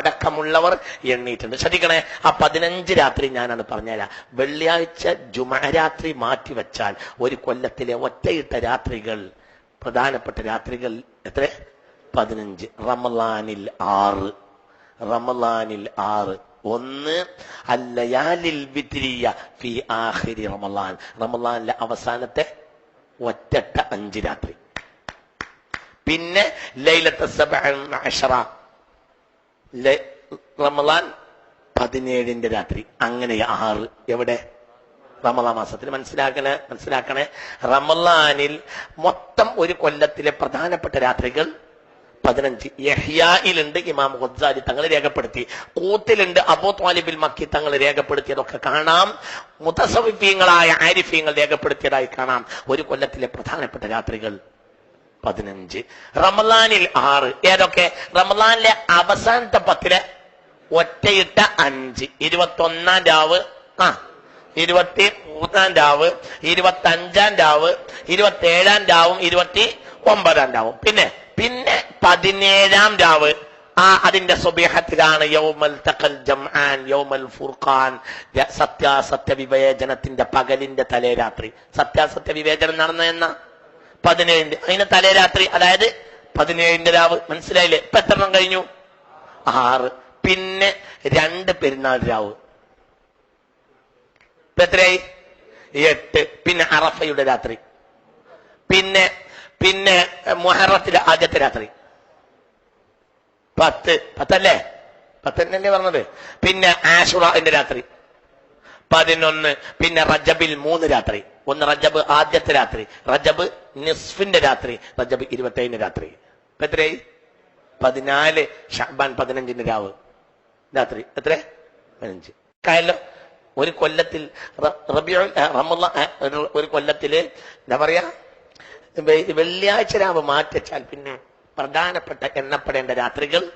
അടക്കമുള്ളവർ എണ്ണീട്ടുണ്ട് ശ്രദ്ധിക്കണേ ആ പതിനഞ്ച് രാത്രി ഞാനാണ് പറഞ്ഞുതരാം. വെള്ളിയാഴ്ച ജുമാരാത്രി മാറ്റിവെച്ചാൽ ഒരു കൊല്ലത്തിലെ ഒറ്റയിട്ട രാത്രികൾ പ്രധാനപ്പെട്ട രാത്രികൾ എത്ര? പതിനഞ്ച്. റമലാനിൽ ആറ്. റമലാനിൽ ആറ്. ഒന്ന് അല്ലയാലിൽ വിത്രിയ ഫി ആഹിരി റമലാൻ റമലാനിലെ അവസാനത്തെ ഒറ്റട്ട അഞ്ച് രാത്രി. പിന്നെ ലൈലത്തെ അഷറ. റമലാൻ പതിനേഴിന്റെ രാത്രി. അങ്ങനെ ആറ് എവിടെ? റമലാൻ മാസത്തിൽ മനസ്സിലാക്കണേ മനസ്സിലാക്കണേ. റമലാനിൽ മൊത്തം ഒരു കൊല്ലത്തിലെ പ്രധാനപ്പെട്ട രാത്രികൾ പതിനഞ്ച്. യഹ്യായിലുണ്ട് ഇമാം ഖുദ്സാലി തങ്ങൾ രേഖപ്പെടുത്തി. കൂത്തിലുണ്ട് അബോ ത്വാലിബിൽ മക്കി തങ്ങൾ രേഖപ്പെടുത്തിയതൊക്കെ കാണാം. മുതസവിപ്യങ്ങളായ ആരിഫ്യങ്ങൾ രേഖപ്പെടുത്തിയതായി കാണാം. ഒരു കൊല്ലത്തിലെ പ്രധാനപ്പെട്ട രാത്രികൾ പതിനഞ്ച്. റമലാനിൽ ആറ്. ഏതൊക്കെ? റമലാനിലെ അവസാനത്തെ പത്തിലെ ഒറ്റയിട്ട അഞ്ച്. ഇരുപത്തി ഒന്നാം രാവ്. ആ ഇരുപത്തി മൂന്നാം രാവ് ഇരുപത്തി അഞ്ചാം രാവ് ഇരുപത്തി ഏഴാം രാവും ഇരുപത്തി ഒമ്പതാം രാവും. പിന്നെ പിന്നെ പതിനേഴാം രാവ്. ആ അതിന്റെ സ്വബേഹത്തിലാണ് യൗമൽ തഖൽ ജംആൻ യൗമൽ ഫുർഖാൻ. സത്യാസത്യ വിവേചനത്തിന്റെ പകലിന്റെ തലേ രാത്രി സത്യാസത്യ വിവേചനം നടന്ന എന്ന പതിനേഴിന്റെ. അതിന്റെ തലേ രാത്രി അതായത് പതിനേഴിന്റെ രാവ്. മനസ്സിലായില്ലേ? ഇപ്പൊ എത്ര എണ്ണം കഴിഞ്ഞു? ആറ്. പിന്നെ രണ്ട് പെരുന്നാൾ രാവ്. ഇപ്പൊ എത്രയായി? എട്ട്. പിന്നെ അറഫയുടെ രാത്രി. പിന്നെ പിന്നെ മൊഹറത്തിലെ ആദ്യത്തെ രാത്രി. പത്ത്. പത്തല്ലേ? പത്തന്നല്ലേ പറഞ്ഞത്? പിന്നെ ആഷുറന്റെ രാത്രി. പതിനൊന്ന്. പിന്നെ റജബിൽ മൂന്ന് രാത്രി. ഒന്ന് റജബ് ആദ്യത്തെ രാത്രി റജബ് നിസ്ഫിന്റെ രാത്രി റജബ് ഇരുപത്തേഴിന് രാത്രി. ഇപ്പൊ എത്രയായി? പതിനാല് ഷാബാൻ പതിനഞ്ചിന് രാവ്. രാത്രി എത്ര പതിനഞ്ച്. കായല്ലോ? ഒരു കൊല്ലത്തിൽ ഒരു- കൊല്ലത്തിൽ എന്താ പറയാ? വെള്ളിയാഴ്ച രാവ് മാറ്റിച്ചാൽ പിന്നെ പ്രധാനപ്പെട്ട എണ്ണപ്പെടേണ്ട രാത്രികൾ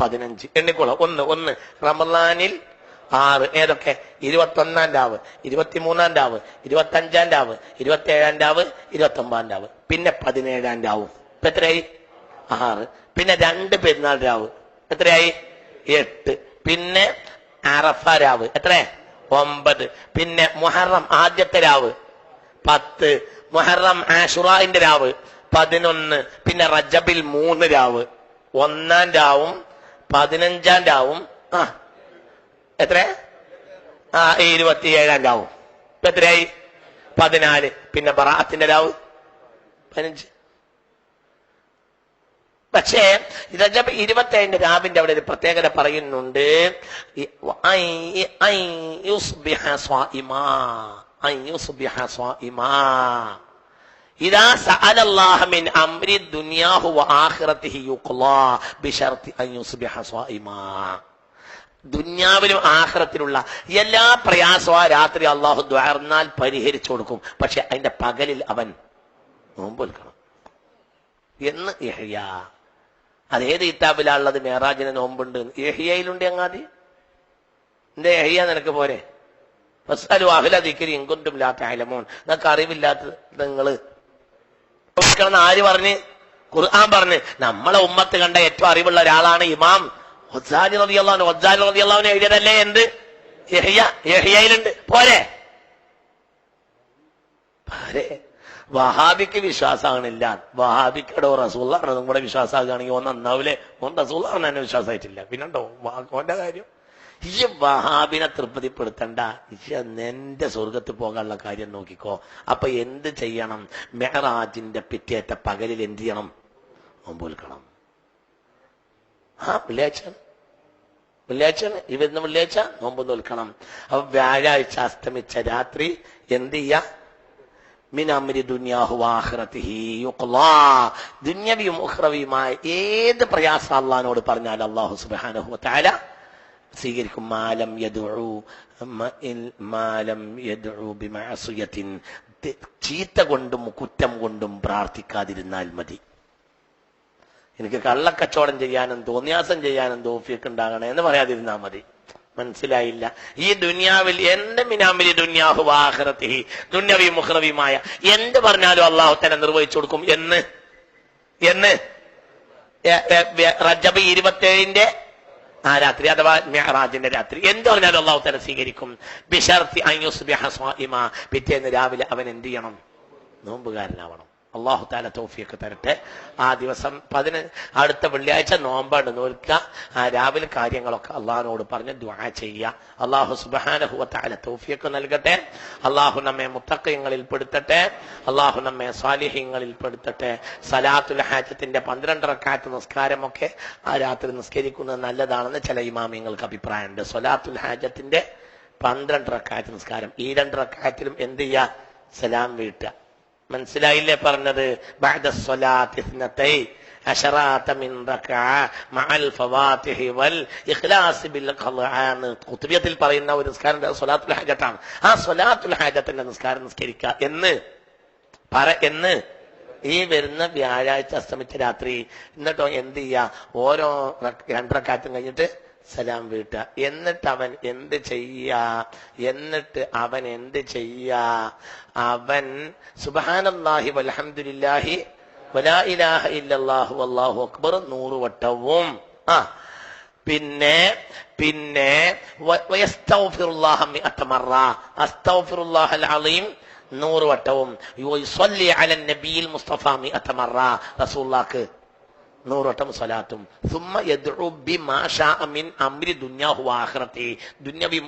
പതിനഞ്ച്. എണ്ണിക്കോളാം. ഒന്ന് ഒന്ന് റമലാനിൽ ആറ് ഏതൊക്കെ ഇരുപത്തൊന്നാം രാവ് ഇരുപത്തിമൂന്നാം രാവ് ഇരുപത്തഞ്ചാം രാവ് ഇരുപത്തേഴാം രാവ് ഇരുപത്തി ഒമ്പതാം രാവ്. പിന്നെ പതിനേഴാം രാവും. ഇപ്പൊ എത്രയായി? ആറ്. പിന്നെ രണ്ട് പെരുന്നാൾ രാവ്. എത്രയായി? എട്ട്. പിന്നെ അറഫ രാവ്. എത്ര? ഒമ്പത്. പിന്നെ മുഹറം ആദ്യത്തെ രാവ്. പത്ത്. മുഹറം ആഷുറാന്റെ രാവ്. പതിനൊന്ന്. പിന്നെ റജബിൽ മൂന്ന് രാവ്. ഒന്നാം രാവും പതിനഞ്ചാം രാവും. ആ എത്ര ആ ഇരുപത്തിയേഴാം രാവും. ഇപ്പൊ എത്രയായി? പതിനാല്. പിന്നെ ബറാത്തിന്റെ രാവ്? പതിനഞ്ച്. പക്ഷേ രജബ് ഇരുപത്തേഴിന്റെ രാവിന്റെ അവിടെ ഒരു പ്രത്യേകത പറയുന്നുണ്ട്. അംരി ദുനിയാഹു സ്വാഇമാ. ദുന്യാവിലും ആഹ്റത്തിലുള്ള എല്ലാ പ്രയാസവും ആ രാത്രി അള്ളാഹു ദ്വാർന്നാൽ പരിഹരിച്ചു കൊടുക്കും. പക്ഷെ അതിന്റെ പകലിൽ അവൻ നോമ്പൊൽക്കണം എന്ന് യഹ്യ അതേത് ഇത്താബിലാണുള്ളത് മേറാജിന് നോമ്പുണ്ട്. എഹിയയിലുണ്ട് അങ്ങാതി എന്റെ എഹിയ നിനക്ക് പോരെ? ഫസ്അലു അഹ്ല ദിക്രി ഇൻ കുന്തും ലാ നിനക്ക് നിങ്ങൾക്ക് അറിവില്ലാത്ത നിങ്ങൾ ആര് പറഞ്ഞ്? ഖുർആൻ പറഞ്ഞ്. നമ്മളെ ഉമ്മത്ത് കണ്ട ഏറ്റവും അറിവുള്ള ഒരാളാണ് ഇമാം. എഴുതിയതല്ലേ? എന്ത്? യഹിയ യഹിയയിലുണ്ട്. പോരെ. വഹാബിക്ക് വിശ്വാസമാണില്ല. വഹാബിക്കടോ റസൂള്ളാണതും കൂടെ വിശ്വാസമാകുകയാണെങ്കിൽ ഒന്ന് നന്നാവില്ലേ ഓൻ റസൂള്ളാണ് തന്നെ വിശ്വാസമായിട്ടില്ല. പിന്നെണ്ടോ ഓന്റെ കാര്യം? ഈ വഹാബിനെ തൃപ്തിപ്പെടുത്തണ്ട. എന്റെ സ്വർഗത്ത് പോകാനുള്ള കാര്യം നോക്കിക്കോ. അപ്പൊ എന്ത് ചെയ്യണം? മെഹറാജിന്റെ പിറ്റേറ്റ പകലിൽ എന്ത് ചെയ്യണം? നോമ്പൊൽക്കണം ആ വെള്ളിയാഴ്ച വെള്ളിയാഴ്ച ഈ വരുന്ന വെള്ളിയാഴ്ച നോമ്പ് നോൽക്കണം. അപ്പൊ വ്യാഴാഴ്ച അസ്തമിച്ച രാത്രി എന്ത് ചെയ്യാ? മിനമ്രി ദുന്യാഹു ഉഹ്റവിയുമായ ഏത് പ്രയാസം അള്ളഹാനോട് പറഞ്ഞാൽ അള്ളാഹു സുബാനഹു വതആല സ്വീകരിക്കും. മാലം യദുഴു മാലം യദുഴു ബിമാസുയത്തിൻ ചീത്ത കൊണ്ടും കുറ്റം കൊണ്ടും പ്രാർത്ഥിക്കാതിരുന്നാൽ മതി. എനിക്ക് കള്ളക്കച്ചവടം ചെയ്യാനും തോന്നിയാസം ചെയ്യാനും തോഫിയൊക്കെ ഉണ്ടാകണേ എന്ന് പറയാതിരുന്നാൽ മതി. മനസ്സിലായില്ല. ഈ ദുന്യാവിൽ എന്റെ മിനാമിലി ദുന്യാഹു വാഹറത്തി ദുന്യവി മുഹ്റവിയുമായ എന്ത് പറഞ്ഞാലും അള്ളാഹു തന്നെ നിർവഹിച്ചു കൊടുക്കും. എന്ന്? എന്ന്? റജബ് ഇരുപത്തേഴിന്റെ ആ രാത്രി അഥവാ മെഹറാജിന്റെ രാത്രി. എന്ത് പറഞ്ഞാലും അള്ളാഹു തന്നെ സ്വീകരിക്കും. ബിഷർത്തി. പിറ്റേന്ന് രാവിലെ അവൻ എന്ത് ചെയ്യണം? നോമ്പുകാരനാവണം. അള്ളാഹു താല തോഫിയൊക്കെ തരട്ടെ. ആ ദിവസം പതിന് അടുത്ത വെള്ളിയാഴ്ച നോമ്പാണ്. നോൽക്കുക. ആ രാവിലെ കാര്യങ്ങളൊക്കെ അള്ളാഹിനോട് പറഞ്ഞ് ദ്വാ ചെയ്യുക. അള്ളാഹു സുബാനഹുവ താല തോഫിയൊക്കെ നൽകട്ടെ. അള്ളാഹു നമ്മെ മുത്തക്കയങ്ങളിൽ പെടുത്തട്ടെ. അള്ളാഹു നമ്മെ സ്വാലിഹ്യങ്ങളിൽ പെടുത്തട്ടെ. സലാത്തുൽ ഹാജത്തിന്റെ പന്ത്രണ്ടരക്കാറ്റ് നിസ്കാരമൊക്കെ ആ രാത്രി നിസ്കരിക്കുന്നത് നല്ലതാണെന്ന് ചില ഇമാമിങ്ങൾക്ക് അഭിപ്രായമുണ്ട്. സലാത്തുൽ ഹാജത്തിന്റെ പന്ത്രണ്ടര കാറ്റ് നിസ്കാരം. ഈ രണ്ടര കാറ്റിലും എന്ത് ചെയ്യുക? സലാം വീട്ടുക. മനസ്സിലായില്ലേ പറഞ്ഞത്? കുത്തുബിയത്തിൽ പറയുന്ന ഒരു നിസ്കാരം സൊലാത്തുൽ ഹാജത്താണ്. ആ സൊലാത്തുൽ ഹാജത്തിന്റെ നിസ്കാരം നിസ്കരിക്കുക. എന്ന്? പറ. എന്ന്? ഈ വരുന്ന വ്യാഴാഴ്ച അസ്തമിച്ച രാത്രി എന്നിട്ടോ എന്ത് ചെയ്യുക ഓരോ രണ്ടരക്കാറ്റും കഴിഞ്ഞിട്ട് സലാം വീട്ടുക. എന്നിട്ട് അവൻ എന്ത് ചെയ്യ? എന്നിട്ട് അവൻ എന്ത് ചെയ്യ? അവൻ സുബാനല്ലാഹി വൽഹംദുലില്ലാഹി വലാ ഇലാഹ ഇല്ലല്ലാഹു അല്ലാഹു അക്ബർ നൂറ് വട്ടവും ആ. പിന്നെ പിന്നെ നൂറ് വട്ടവും യുസല്ലി അലൻ നബിയിൽ മുസ്തഫ മിഅത്ത മറ. റസൂലുള്ളാഹ്ക്ക് നൂറ് വട്ടം സ്വലാത്തും സുമ്മ അമിൻ അമ്രി ദുനിയാഹു വആഖിറതി ദുന്യവി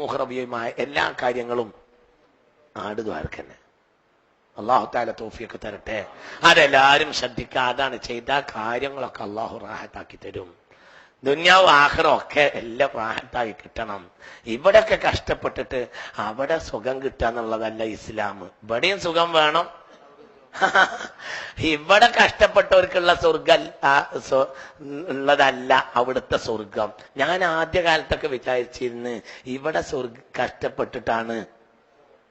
എല്ലാ കാര്യങ്ങളും ആട് ദ്വാരക്കന്നെ. അള്ളാഹു താല തോഫിയൊക്കെ തരട്ടെ. അതെല്ലാരും ശ്രദ്ധിക്കുക. അതാണ് ചെയ്ത കാര്യങ്ങളൊക്കെ അള്ളാഹു റാഹത്താക്കി തരും. ദുന്യാവ് ആഹ്റം ഒക്കെ എല്ലാം റാഹത്തായി കിട്ടണം. ഇവിടെയൊക്കെ കഷ്ടപ്പെട്ടിട്ട് അവിടെ സുഖം കിട്ടുക എന്നുള്ളതല്ല ഇസ്ലാം. ഇവിടെയും സുഖം വേണം ഇവിടെ കഷ്ടപ്പെട്ടവർക്കുള്ള സ്വർഗം ഉള്ളതല്ല അവിടുത്തെ സ്വർഗം. ഞാൻ ആദ്യ കാലത്തൊക്കെ വിചാരിച്ചിരുന്ന് ഇവിടെ സ്വർഗ കഷ്ടപ്പെട്ടിട്ടാണ്.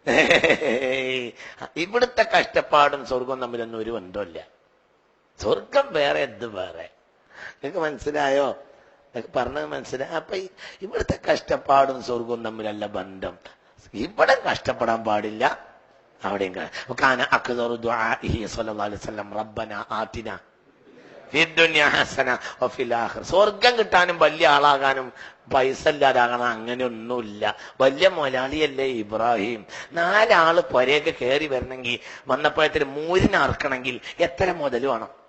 ഇവിടുത്തെ കഷ്ടപ്പാടും സ്വർഗവും തമ്മിലൊന്നും ഒരു ബന്ധമില്ല സ്വർഗം വേറെ എന്ത് വേറെ. നിങ്ങൾക്ക് മനസ്സിലായോ? പറഞ്ഞത് മനസ്സിലായി? അപ്പൊ ഇവിടുത്തെ കഷ്ടപ്പാടും സ്വർഗവും തമ്മിലല്ല ബന്ധം. ഇവിടെ കഷ്ടപ്പെടാൻ പാടില്ല. അവിടെയും കാന അക്ദറു അലൈഹി വസല്ലം സ്വർഗം കിട്ടാനും വലിയ ആളാകാനും പൈസ ഇല്ലാതാകണം അങ്ങനെയൊന്നുമില്ല. വലിയ മൊലാളിയല്ലേ ഇബ്രാഹിം. നാലാൾ പൊരയൊക്കെ കയറി വരണമെങ്കിൽ വന്നപ്പോഴത്തിന് മൂരിനെ അറക്കണമെങ്കിൽ എത്ര മുതൽ വേണം?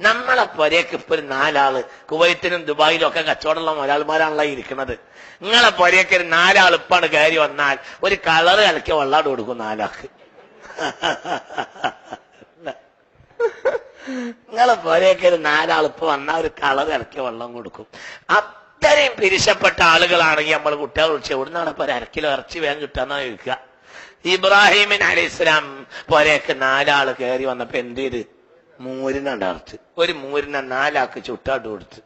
നമ്മളെ പൊരയ്ക്ക് ഇപ്പൊ ഒരു നാലാൾ കുവൈത്തിനും ദുബായിലും ഒക്കെ കച്ചവടമുള്ള മുതലാളിമാരാണല്ലോ ഇരിക്കുന്നത്. നിങ്ങളെ പൊരയ്ക്ക് ഒരു നാലാൾ ഇപ്പാണ് കയറി വന്നാൽ ഒരു കളറ് കലക്കി വെള്ളാട് കൊടുക്കും നാലാൾക്ക്. നിങ്ങളെ പൊരയ്ക്ക് ഒരു നാലാൾ ഇപ്പൊ വന്നാൽ ഒരു കളറ് കലക്കി വെള്ളം കൊടുക്കും. അത്രയും പിരിശപ്പെട്ട ആളുകളാണെങ്കിൽ നമ്മൾ കുട്ടികളെ വിളിച്ച് എവിടുന്നാണ് ഇപ്പൊ ഒരു അരക്കിലോ ഇറച്ചി വേഗം കിട്ടാന്നാ ചോദിക്കുക. ഇബ്രാഹിമിൻ അലൈഹി ഇസ്ലാം പൊരയ്ക്ക് നാലാൾ കയറി വന്നപ്പോ എന്ത് ചെയ്ത്? മൂരിനുണ്ട് അറുത്ത് ഒരു മൂരിനെ നാലാക്ക് ചുട്ടാട്ട് കൊടുത്ത്.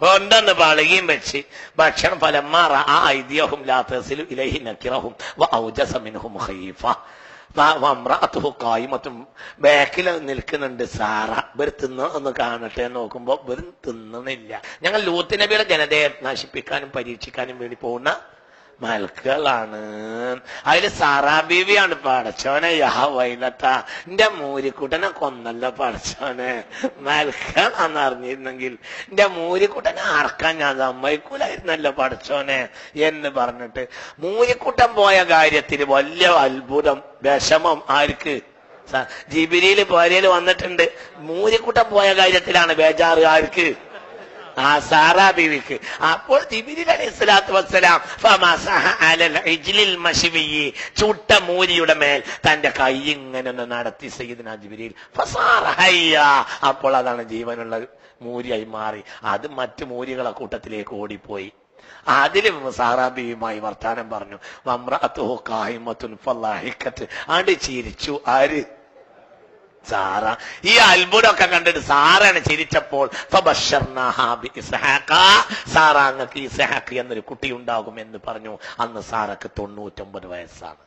കൊണ്ടെന്ന് പളുകയും വെച്ച് ഭക്ഷണം ഫലമാറ ആ ഐതിഹ്യവും ലാത്തസിലും ഇലഹി നക്കിറഹും ഔജസമിൻഹും വമ്രാത്തുഹു കായ്മത്തും ബാക്കിൽ നിൽക്കുന്നുണ്ട് സാറ. ഇവർ തിന്ന ഒന്ന് കാണട്ടെ നോക്കുമ്പോ ഇവരും തിന്നണില്ല ഞങ്ങൾ ലൂത്ത് നബിയുടെ ജനതയെ നശിപ്പിക്കാനും പരീക്ഷിക്കാനും വേണ്ടി പോകുന്ന മൽക്കുകളാണ് അതിൽ സാറാ ബീവിയാണ് പടച്ചോനെ. യാ വൈലത്ത. എന്റെ മൂരിക്കുട്ടനെ കൊന്നല്ല പടച്ചോനെ. മൽക്കളാന്ന് അറിഞ്ഞിരുന്നെങ്കിൽ എന്റെ മൂരിക്കുട്ടനെ അറക്കാൻ ഞാൻ സമ്മതിക്കൂലായിരുന്നല്ലോ പടച്ചോനെ എന്ന് പറഞ്ഞിട്ട് മൂരിക്കുട്ടൻ പോയ കാര്യത്തിൽ വലിയ അത്ഭുതം വിഷമം ആർക്ക്? ജിബിരിയിൽ പോരയിൽ വന്നിട്ടുണ്ട്. മൂരിക്കുട്ടൻ പോയ കാര്യത്തിലാണ് ബേജാറ് ആർക്ക്? ആ സാറാ ബീവിക്ക്. അപ്പോൾ ജിബിരിൽ അലൈഹി സ്വലാത്തു വസ്സലാം ചുട്ട മൂരിയുടെ മേൽ തന്റെ കൈ ഇങ്ങനെ ഒന്ന് നടത്തി സയ്യിദിന ജിബിരിയിൽ. അപ്പോൾ അതാണ് ജീവനുള്ള മൂരിയായി മാറി. അത് മറ്റു മൂരികളെ കൂട്ടത്തിലേക്ക് ഓടിപ്പോയി. അതിലും സാറാബിയുമായി വർത്താനം പറഞ്ഞു. വമ്രഅത്തുഹു ഖായിമത്തുൻ ഫല്ലാഹിക്കത്ത്. ആണ്ട് ചിരിച്ചു ആര്? സാറ ഈ അത്ഭുതമൊക്കെ കണ്ടിട്ട് സാറാണ് ചിരിച്ചപ്പോൾ ഫബശ്ശർനാഹാ ബി ഇസ്ഹാഖ. സാറ അങ്ങക്ക് ഇസ്ഹാഖ് എന്നൊരു കുട്ടി ഉണ്ടാകും എന്ന് പറഞ്ഞു അന്ന് സാറക്ക് തൊണ്ണൂറ്റൊമ്പത് വയസ്സാണ്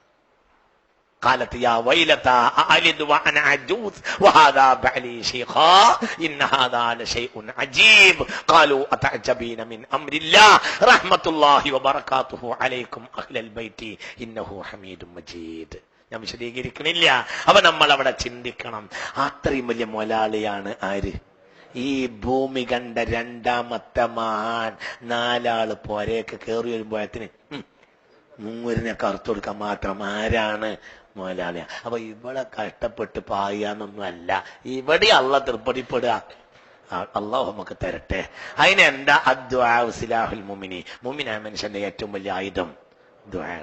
قالت يا ويلتى أألد وأنا عجوز وهذا بعلي شيخا إن هذا لشيء عجيب قالوا أتعجبين من أمر الله رحمة الله وبركاته عليكم أهل البيت إنه حميد مجيد ഞാൻ വിശദീകരിക്കണില്ല. അവ നമ്മൾ അവിടെ ചിന്തിക്കണം. അത്രയും വലിയ മൊലാളിയാണ് ആര്? ഈ ഭൂമി കണ്ട രണ്ടാമത്തെ മഹാൻ. നാലാൾ പോരയൊക്കെ കയറി വരുമ്പോഴത്തിന് മൂരിനെ കറുത്തു കൊടുക്കാൻ മാത്രം ആരാണ് മുതലാളിയ അപ്പൊ ഇവിടെ കഷ്ടപ്പെട്ട് പായാന്നൊന്നും അല്ല. ഇവിടെ അള്ള തൃപ്പടിപ്പെടുക അള്ളാഹു നമുക്ക് തരട്ടെ. അതിനെന്താ? അദ്വാ സിലാഹുൽ മുമിനി മുമിനായ മനുഷ്യന്റെ ഏറ്റവും വലിയ ആയുധം. ദ്വാ